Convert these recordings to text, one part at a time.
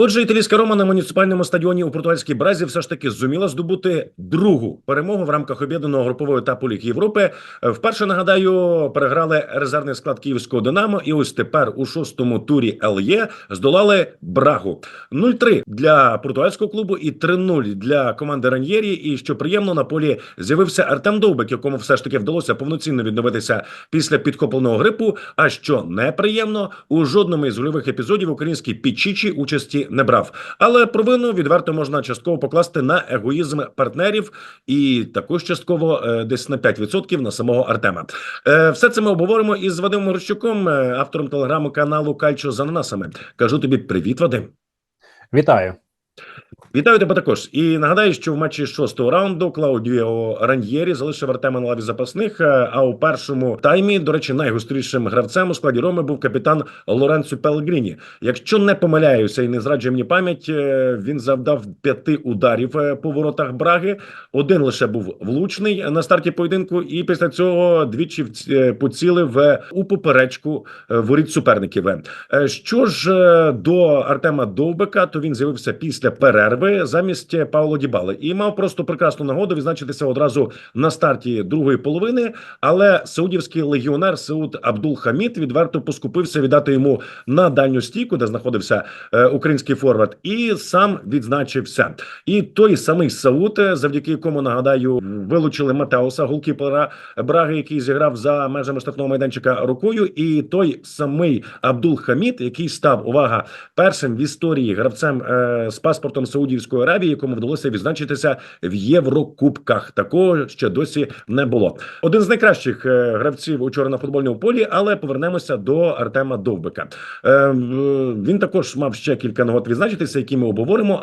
Отже, італійська Рома на муніципальному стадіоні у португальській Бразі все ж таки зуміла здобути другу перемогу в рамках об'єднаного групового етапу Ліги Європи. Е, Вперше нагадаю, переграли резервний склад київського Динамо, і ось тепер у шостому турі ЛЄ здолали Брагу 0-3 для португальського клубу і 3-0 для команди Раньєрі. І що приємно на полі з'явився Артем Довбик, якому все ж таки вдалося повноцінно відновитися після підхопленого грипу. А що неприємно, у жодному із гольових епізодів український Пічічі участі не брав. Але провину відверто можна частково покласти на егоїзм партнерів і також частково е, десь на 5% на самого Артема. Е, все це ми обговоримо із Вадимом Горщуком, е, автором телеграму-каналу Кальчо з ананасами. Кажу тобі привіт, Вадим. Вітаю. Вітаю тебе також. І нагадаю, що в матчі шостого раунду Клаудіо Раньєрі залишив Артема на лаві запасних. е, А у першому таймі, до речі, найгострішим гравцем у складі Роми був капітан Лоренцо Пелегріні. Якщо не помиляюся і не зраджує мені пам'ять, е, він завдав п'яти ударів е, по воротах Браги. Один лише був влучний на старті поєдинку, і після цього двічі поцілив у поперечку воріт суперників. Що ж до Артема Довбика, то він з'явився після перерви замість е, Пауло Дібали і мав просто прекрасну нагоду відзначитися одразу на старті другої половини. Але саудівський легіонер Сауд Абдул Хамід відверто поскупився віддати йому на дальню стійку, де знаходився е, український форвард, і сам відзначився. І той самий Сауд, е, завдяки якому нагадаю, вилучили Матеуса, голкіпера Браги, який зіграв за межами штрафного майданчика рукою, і той самий Абдул Хамід, який став увага першим в історії гравцем е, з паспортом Саудівської Аравії, якому вдалося відзначитися в Єврокубках. Такого ще досі не було. Один з найкращих е, гравців учора на футбольному полі, але повернемося до Артема Довбика. Е, він також мав ще кілька нагод відзначитися, які ми обговоримо.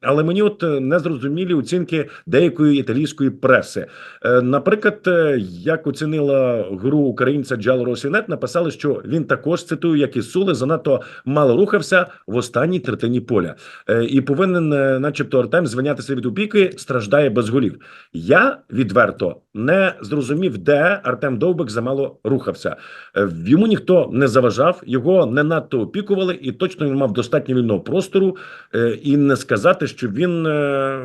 Але мені от е, незрозумілі оцінки деякої італійської преси. Е, Наприклад, е, як оцінила гру українця Джало Росінет, написали, що він також цитую, як і Сули, занадто мало рухався в останній третині поля, Е, і повинен, е, начебто, Артем звинятися від опіки, страждає без голів. Я відверто не зрозумів, де Артем Довбик замало рухався. Е, Йому ніхто не заважав, його не надто опікували, і точно він мав достатньо вільного простору. Е, І не сказати, що він е,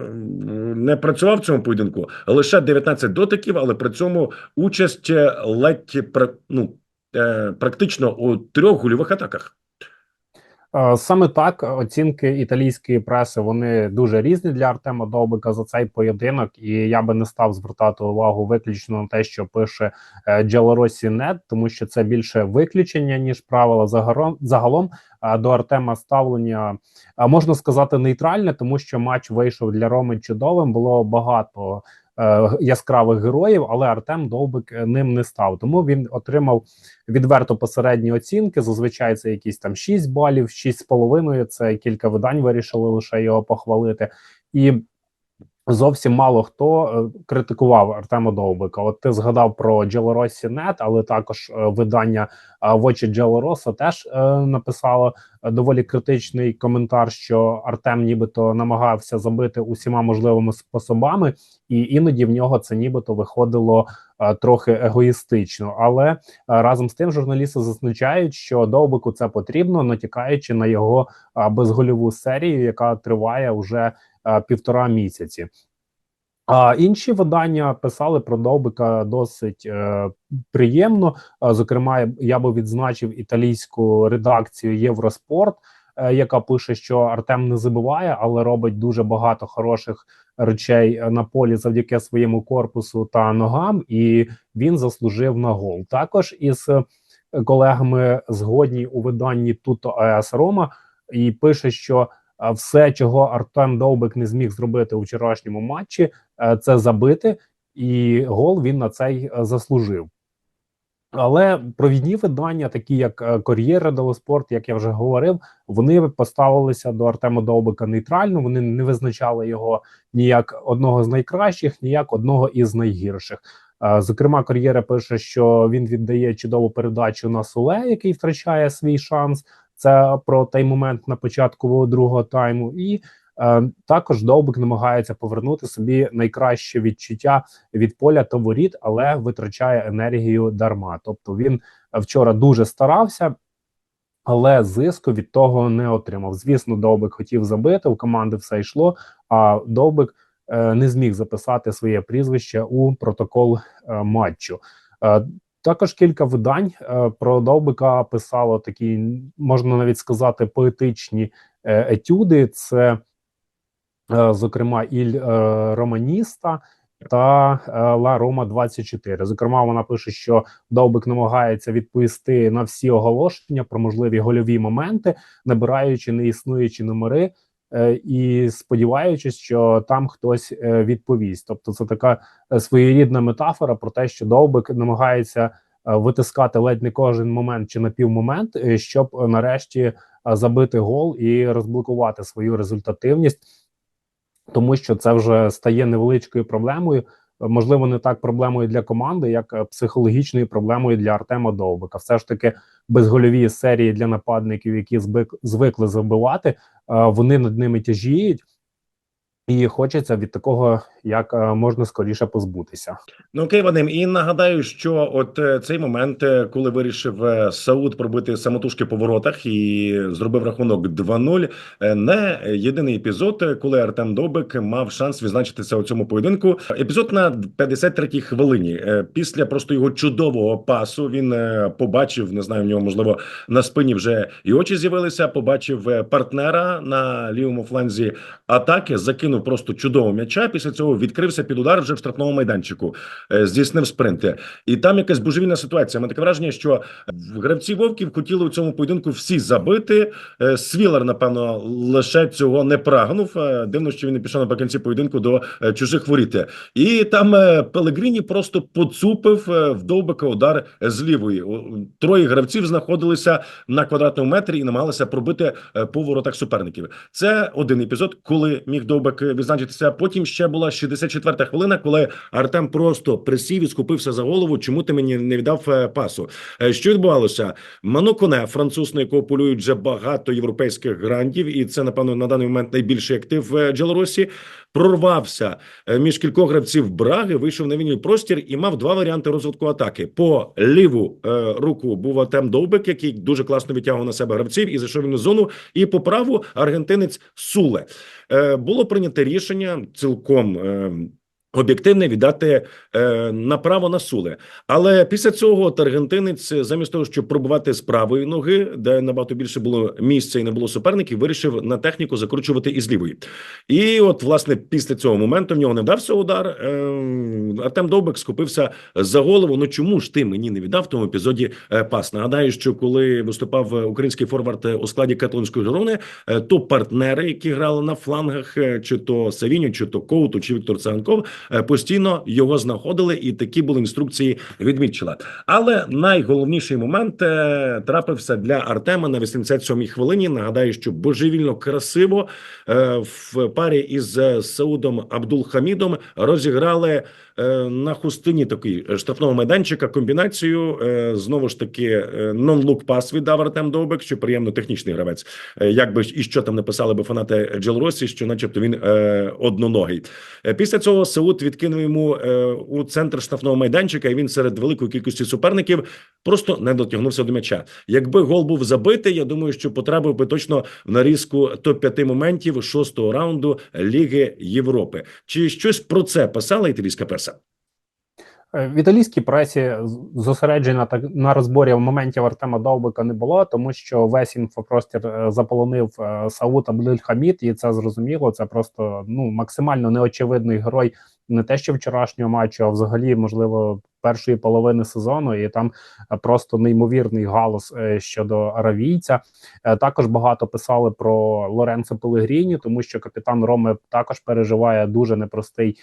не працював в цьому поєдинку. Лише 19 дотиків, але при цьому участь е, ледь ну, е, практично у трьох гольових атаках. Е, Саме так оцінки італійської преси вони дуже різні для Артема Довбика за цей поєдинок, і я би не став звертати увагу виключно на те, що пише е, Нет, тому що це більше виключення ніж правила. Загалом загалом до Артема ставлення можна сказати нейтральне, тому що матч вийшов для Роми чудовим. Було багато яскравих героїв, але Артем Довбик е, ним не став. Тому він отримав відверто посередні оцінки. Зазвичай це якісь там 6 балів, 6,5. Це кілька видань вирішили лише його похвалити. І зовсім мало хто е, критикував Артема Довбика. От ти згадав про Джелоросі Нет, але також е, видання е, в очі Джелороса теж написало доволі критичний коментар, що Артем нібито намагався забити усіма можливими способами, і іноді в нього це нібито виходило трохи егоїстично. Але разом з тим журналісти зазначають, що Довбику це потрібно, натякаючи на його безгольову серію, яка триває вже півтора місяці. А інші видання писали про Довбика досить е, приємно. Е, зокрема, я би відзначив італійську редакцію Євроспорт, е, яка пише, що Артем не забиває, але робить дуже багато хороших речей е, на полі завдяки своєму корпусу та ногам, і він заслужив на гол. Також із е, колегами згодні у виданні Туто АЕС Рома і пише, що е, все, чого Артем Довбик не зміг зробити у вчорашньому матчі, е, це забити, і гол він на цей е, заслужив. Але провідні видання, такі як е, Кор'єра дело Спорт, як я вже говорив, вони поставилися до Артема Довбика нейтрально. Вони не визначали його ні як одного з найкращих, ні як одного із найгірших. Е, Зокрема, Кор'єра пише, що він віддає чудову передачу на Суле, який втрачає свій шанс. Це про той момент на початку другого тайму. І Е, також Довбик намагається повернути собі найкраще відчуття від поля та воріт, але витрачає енергію дарма. Тобто він вчора дуже старався. Але зиску від того не отримав. Звісно, Довбик хотів забити, у команди все йшло. А Довбик е, не зміг записати своє прізвище у протокол е, матчу. Е, також кілька видань е, про Довбика писало такі, можна навіть сказати, поетичні е, етюди. Це, е, зокрема, Іль Романіста та Ла Рома 24 Зокрема, вона пише, що Довбик намагається відповісти на всі оголошення про можливі гольові моменти, набираючи неіснуючі номери. Е, І сподіваючись, що там хтось е, відповість, тобто це така е, своєрідна метафора про те, що Довбик намагається витискати ледь не кожен момент чи напівмомент, е, щоб нарешті забити гол і розблокувати свою результативність, тому що це вже стає невеличкою проблемою. Можливо, не так проблемою для команди, як е, психологічною проблемою для Артема Довбика. Все ж таки, безгольові серії для нападників, які звик, звикли забивати, е, вони над ними тяжіють, і хочеться від такого як е, можна скоріше позбутися. Ну окей, Вадим, і нагадаю, що от е, цей момент, е, коли вирішив Сауд пробити самотужки по воротах і зробив рахунок 2-0, е, не єдиний епізод, коли Артем Довбик мав шанс відзначитися у цьому поєдинку. Епізод на 53-й хвилині. Після просто його чудового пасу він побачив, не знаю, в нього можливо на спині вже і очі з'явилися. Побачив партнера на лівому фланзі атаки, закинув просто чудового м'яча. Після цього відкрився під удар вже в штрафному майданчику, е, здійснив спринти. І там якась божевільна ситуація. Мене таке враження, що гравці вовків хотіли у цьому поєдинку всі забити. Е, Свілер, напевно, лише цього не прагнув. Е, Дивно, що він не пішов наприкінці поєдинку до е, чужих воріт. І там е, Пелегріні просто поцупив е, в довбика удар з лівої. Троє гравців знаходилися на квадратному метрі і намагалися пробити е, по воротах суперників. Це один епізод, коли міг довбик відзначитися. Потім ще була 64-та хвилина, коли Артем просто присів і скупився за голову. Чому ти мені не віддав е, пасу? Е, Що відбувалося? Мано Коне, француз, на якого полюють вже багато європейських грантів, і це напевно на даний момент найбільший актив е, Джелоросі. Прорвався е, між кількох гравців Браги, вийшов на вільний простір і мав два варіанти розвитку атаки. По ліву е, руку був Артем Довбик, який дуже класно відтягував на себе гравців і зайшов він у зону. І по праву аргентинець Суле е, було прийнято рішення цілком. Об'єктивне віддати е, направо на Суле, але після цього от аргентинець, замість того, щоб пробувати з правої ноги, де набагато більше було місця і не було суперників, вирішив на техніку закручувати із лівої. І от, власне, після цього моменту в нього не вдався удар. Е, Артем Довбик скупився за голову. Ну чому ж ти мені не віддав в тому епізоді е, пас? Нагадаю, що коли виступав е, український форвард е, у складі каталонської Жирони, то партнери, які грали на флангах, чи то Савіньо, чи то Коуту, чи Віктор Циганков, е, постійно його знаходили, і такі були інструкції від Мітчела. Але найголовніший момент е, трапився для Артема на 87-й хвилині. Нагадаю, що божевільно красиво е, в парі із е, Саудом Абдулхамідом розіграли е, на хустині такий е, штрафного майданчика комбінацію. Е, знову ж таки, е, нон-лук пас віддав Артем Довбек, що приємно технічний гравець. Е, як би і що там написали би фанати Джелросі, що, начебто, він е, одноногий. Е, Після цього Сауд відкинув йому е, у центр штрафного майданчика, і він серед великої кількості суперників просто не дотягнувся до м'яча. Якби гол був забитий, я думаю, що потрапив би точно в нарізку топ-5 моментів шостого раунду Ліги Європи. Чи щось про це писала італійська преса? Е, В італійській пресі зосереджена так на розборі моментів Артема Довбика не було, тому що весь інфопростір е, заполонив Саута Сауд Абдельхамід, і це зрозуміло. Це просто ну максимально неочевидний герой не те, що вчорашнього матчу, а взагалі, можливо, першої половини сезону. І там е, просто неймовірний галас е, щодо аравійця. Е, Також багато писали про Лоренцо Пелегріні, тому що капітан Роми також переживає дуже непростий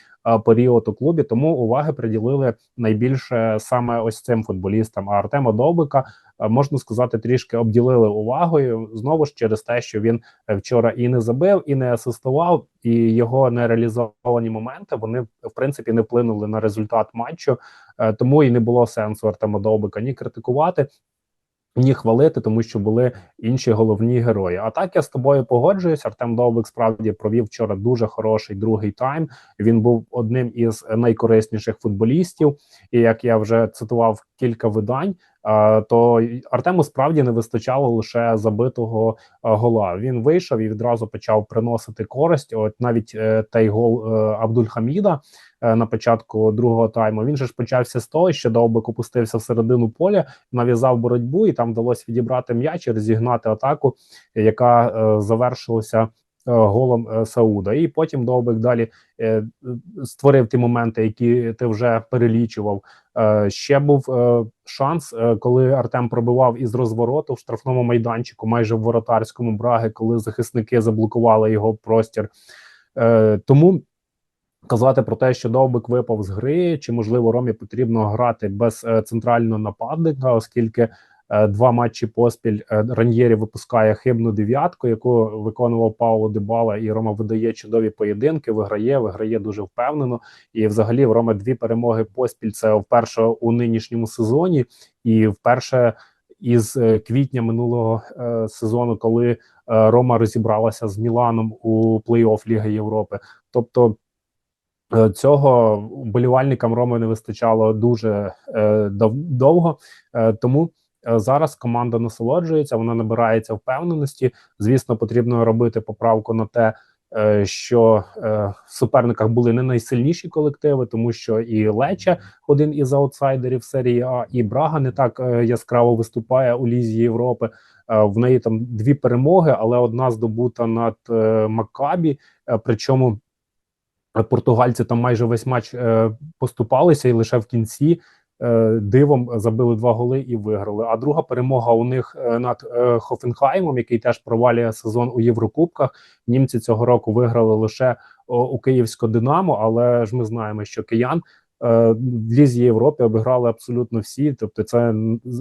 період у клубі. Тому уваги приділили найбільше саме ось цим футболістам. А Артема Довбика можна сказати, трішки обділили увагою знову ж через те, що він е, вчора і не забив, і не асистував, і його нереалізовані моменти вони в принципі не вплинули на результат матчу. Е, Тому і не було сенсу Артема Довбика ні критикувати. ні хвалити, тому що були інші головні герої. А так я з тобою погоджуюсь. Артем Довбик справді провів вчора дуже хороший другий тайм. Він був одним із найкорисніших футболістів. І як я вже цитував кілька видань, е, то Артему справді не вистачало лише забитого е, гола. Він вийшов і відразу почав приносити користь. От навіть е, той гол е, Абдульхаміда на початку другого тайму. Він же ж почався з того, що Довбик опустився в середину поля, нав'язав боротьбу, і там вдалося відібрати м'яч і розігнати атаку, яка завершилася. Е, Голом е, Сауда, і потім Довбик далі е, створив ті моменти, які ти вже перелічував. Ще був шанс, коли Артем пробивав із розвороту в штрафному майданчику, майже в воротарському браги, коли захисники заблокували його простір. Тому казати про те, що Довбик випав з гри, чи можливо Ромі потрібно грати без центрального нападника, оскільки два матчі поспіль е, Раньєрі випускає хибну дев'ятку, яку виконував Пауло Дебала, і Рома видає чудові поєдинки. Виграє, виграє дуже впевнено. І взагалі в Роми дві перемоги поспіль. Це вперше у нинішньому сезоні, і вперше із е, квітня минулого е, сезону, коли е, Рома розібралася з Міланом у плей-офф Ліги Європи. Тобто е, цього вболівальникам Роми не вистачало дуже е, дов- довго. Е, тому е, зараз команда насолоджується, вона набирається впевненості. Звісно, потрібно робити поправку на те, е, що е, в суперниках були не найсильніші колективи, тому що і Леча один із аутсайдерів серії А, і Брага не так е, яскраво виступає у лізі Європи. Е, В неї там дві перемоги, але одна здобута над е, Маккабі. Е, Причому е, португальці там майже весь матч е, поступалися, і лише в кінці е, дивом забили два голи і виграли. А друга перемога у них е, над е, Хофенхаймом, який теж провалює сезон у Єврокубках. Німці цього року виграли лише у Київського Динамо, але ж ми знаємо, що киян. е, В Лізі Європи обіграли абсолютно всі. Тобто, це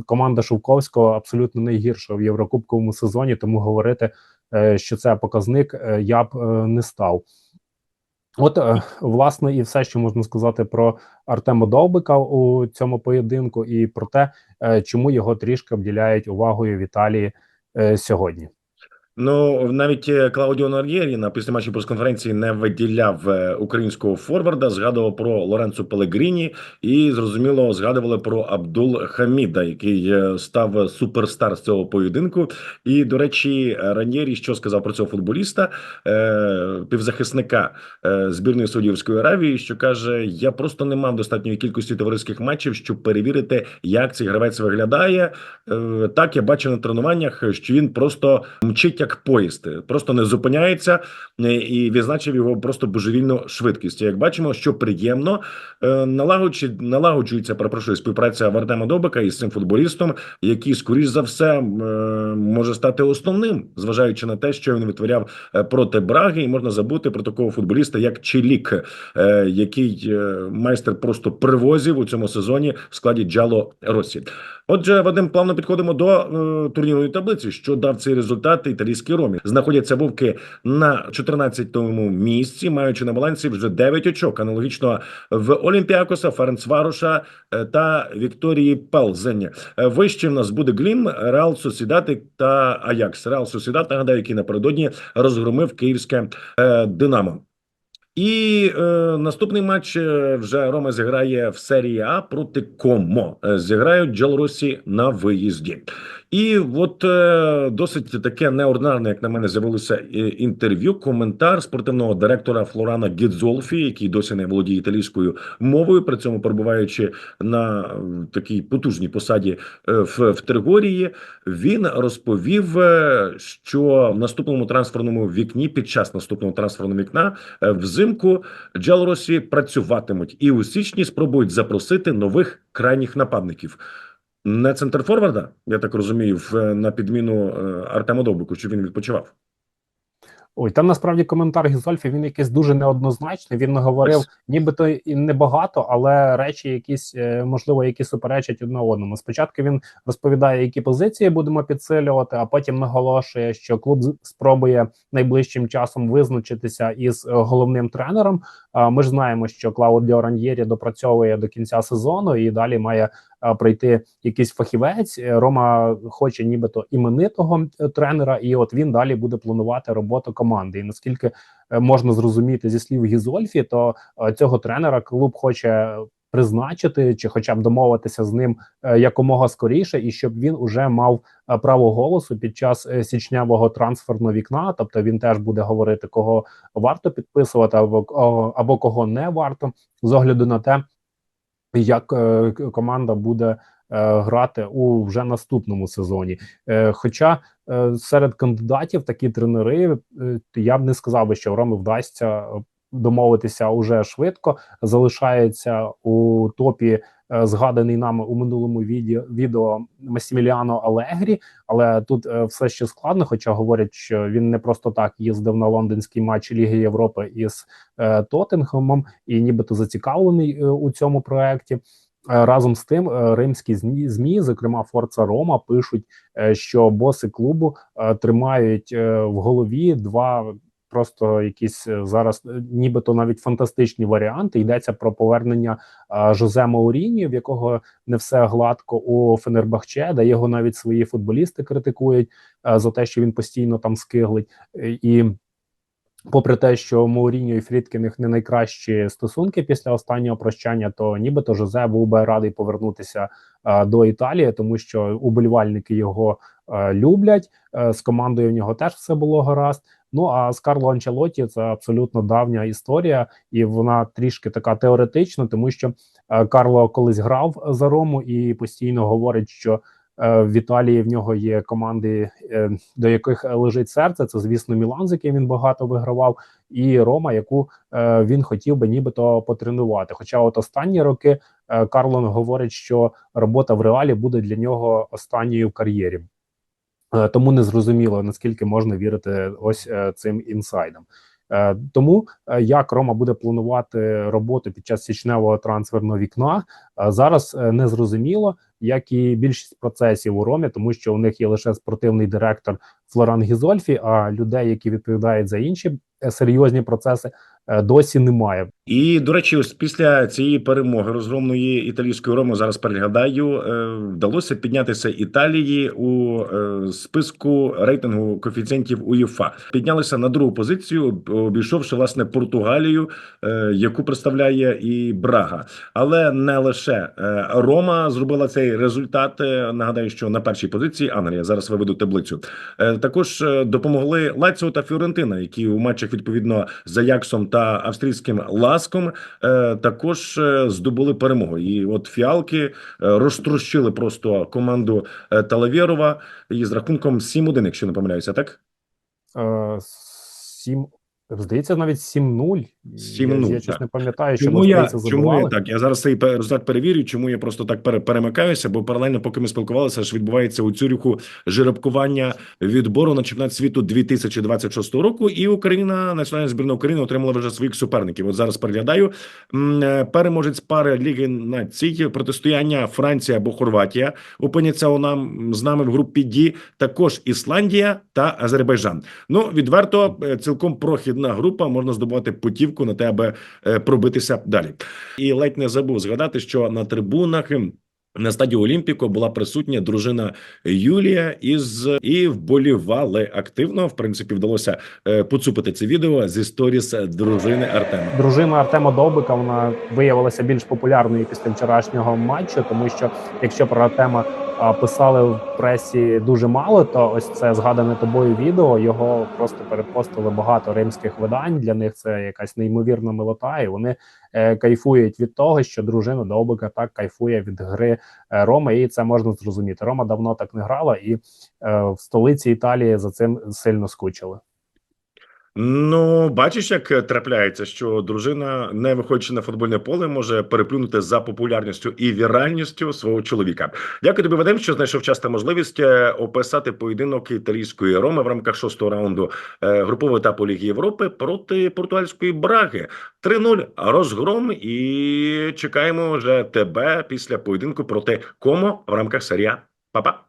команда Шовковського абсолютно найгірша в Єврокубковому сезоні. Тому говорити, е, що це показник, е, я б е, не став. От, е, власне, і все, що можна сказати про Артема Довбика у цьому поєдинку, і про те, е, чому його трішки обділяють увагою в Італії е, сьогодні. Ну навіть е, Клаудіо Нор'єрі на післяматчі прес-конференції не виділяв е, українського форварда, згадував про Лоренцо Пелегріні і зрозуміло згадували про Абдул Хаміда, який е, став суперстар з цього поєдинку. І до речі, Ранєрі що сказав про цього футболіста, півзахисника збірної Саудівської Аравії, що каже: Я просто не мав достатньої кількості товариських матчів, щоб перевірити, як цей гравець виглядає. Так я бачив на тренуваннях, що він просто мчить як поїзд, просто не зупиняється е, і відзначив його просто божевільну швидкість. Як бачимо, що приємно е, налагоджується, налагоджується, перепрошую, співпраця Вартема Добика із цим футболістом, який, скоріш за все, е, може стати основним, зважаючи на те, що він витворяв проти Браги, і можна забути про такого футболіста, як Челік, е, який майстер просто привозів у цьому сезоні в складі Джало Росі. Отже, Вадим, плавно підходимо до турнірної таблиці. Що дав цей результат італійській ромі? Знаходяться вовки на 14-му місці, маючи на балансі вже 9 очок. Аналогічно в Олімпіакоса, Ференцваруша е, та Вікторії Пелзень. Е, Вище в нас буде Глім, Реал Сосідати та Аякс. Реал Сосідат, нагадаю, який напередодні розгромив київське е, Динамо. І е, наступний матч вже Рома зіграє в серії А проти Комо. Зіграють Джалросі на виїзді. І от е, досить таке неординарне, як на мене, з'явилося е, інтерв'ю, коментар спортивного директора Флорана Гідзолфі, який досі не володіє італійською мовою, при цьому перебуваючи на такій потужній посаді е, в, в Тригорії. Він розповів, що в наступному трансферному вікні, під час наступного трансферного вікна, взимку Джалросі працюватимуть і у січні спробують запросити нових крайніх нападників. Не центрфорварда, я так розумію, в, на підміну е, Артема Довбику, що він відпочивав. Ой, там насправді коментар Гізольфі він якийсь дуже неоднозначний. Він говорив, нібито і небагато, але речі, якісь е, можливо, які суперечать одне одному. Спочатку він розповідає, які позиції будемо підсилювати, а потім наголошує, що клуб спробує найближчим часом визначитися із е, головним тренером. Ми ж знаємо, що Клаудіо Раньєрі допрацьовує до кінця сезону і далі має е, прийти якийсь фахівець. Е, Рома хоче нібито іменитого е, тренера, і от він далі буде планувати роботу команди. І наскільки можна зрозуміти зі слів Гізольфі, то цього тренера клуб хоче призначити чи, хоча б домовитися з ним якомога скоріше, і щоб він уже мав право голосу під час січнявого трансферного вікна. Тобто він теж буде говорити, кого варто підписувати, або або кого не варто, з огляду на те, як е, команда буде е, грати у вже наступному сезоні. Е, Хоча серед кандидатів такі тренери, я б не сказав би, що Роми вдасться домовитися уже швидко. Залишається у топі згаданий нами у минулому відео, відео Масіміліано Алегрі, але тут е, все ще складно. Хоча говорять, що він не просто так їздив на лондонський матч Ліги Європи із е, Тоттенхемом і нібито зацікавлений е, у цьому проекті. Е, Разом з тим, е, римські змі, зокрема Форца Рома, пишуть, е, що боси клубу е, тримають е, в голові два просто якісь е, зараз, е, нібито навіть фантастичні варіанти. Йдеться про повернення Жозе Мауріні, в якого не все гладко у Фенербахче, де його навіть свої футболісти критикують е, за те, що він постійно там скиглить і. Попри те, що Мауріньо і Фрідкіних не найкращі стосунки після останнього прощання, то нібито Жозе був би радий повернутися до Італії, тому що уболівальники його люблять. З командою в нього теж все було гаразд. Ну а з Карло Анчелоті це абсолютно давня історія, і вона трішки така теоретична, тому що е, Карло колись грав за Рому і постійно говорить, що е, в Італії в нього є команди, е, до яких лежить серце. Це звісно Мілан, з яким він багато вигравав, і Рома, яку він хотів би нібито потренувати. Хоча, от останні роки Карлон говорить, що робота в реалі буде для нього останньою в кар'єрі. Е, Тому не зрозуміло наскільки можна вірити ось е, цим інсайдам. Е, Тому як Рома буде планувати роботу під час січневого трансферного вікна, зараз не зрозуміло, як і більшість процесів у Ромі, тому що у них є лише спортивний директор Флоран Гізольфі, а людей, які відповідають за інші серйозні процеси, досі немає. І до речі, ось після цієї перемоги розгромної італійської Роми зараз переглядаю, е, вдалося піднятися Італії у е, списку рейтингу коефіцієнтів УЄФА. Піднялися на другу позицію, обійшовши власне Португалію, е, яку представляє і Брага. Але не лише Е, Рома зробила цей результат. Е, Нагадаю, що на першій позиції Англія зараз виведу таблицю. Е, Також е, допомогли Лаціо та Фіорентина, які у матчах відповідно з Аяксом та австрійським Ласком е, також е, здобули перемогу. І от фіалки е, розтрощили просто команду Талавєрова із рахунком 7-1, якщо не помиляюся, так? Е, Сім здається, навіть 7-0. 7:0, Я, я так. не пам'ятаю, що Чому я, чому я так? Я зараз цей результат перевірю. Чому я просто так пере- перемикаюся? Бо паралельно, поки ми спілкувалися, ж відбувається у Цюріху жеребкування відбору на чемпіонат світу 2026 року. І Україна, національна збірна України, отримала вже своїх суперників. От зараз переглядаю е, переможець пари Ліги націй протистояння Франція або Хорватія опиняться у нам з нами в групі Ді. Також Ісландія та Азербайджан. Ну відверто е, цілком прохідна група можна здобувати путівку на те, аби е, пробитися далі. І ледь не забув згадати, що на трибунах. На стадіо Олімпіко була присутня дружина Юлія із і вболівали активно. В принципі, вдалося е, поцупити це відео зі сторіс дружини Артема. Дружина Артема Довбика вона виявилася більш популярною після вчорашнього матчу, тому що якщо про Артема писали в пресі дуже мало, то ось це згадане тобою відео. Його просто перепостили багато римських видань. Для них це якась неймовірна милота, і вони е, кайфують від того, що дружина Довбика так кайфує від гри е, Роми, і це можна зрозуміти. Рома давно так не грала, і е, в столиці Італії за цим сильно скучили. Ну, бачиш, як е, трапляється, що дружина, не виходячи на футбольне поле, може переплюнути за популярністю і віральністю свого чоловіка. Дякую тобі, Вадим, що знайшов час та можливість е, описати поєдинок італійської Роми в рамках шостого раунду е, групового етапу Ліги Європи проти португальської Браги. 3-0 розгром. І чекаємо вже тебе після поєдинку проти Комо в рамках серія. Па-па!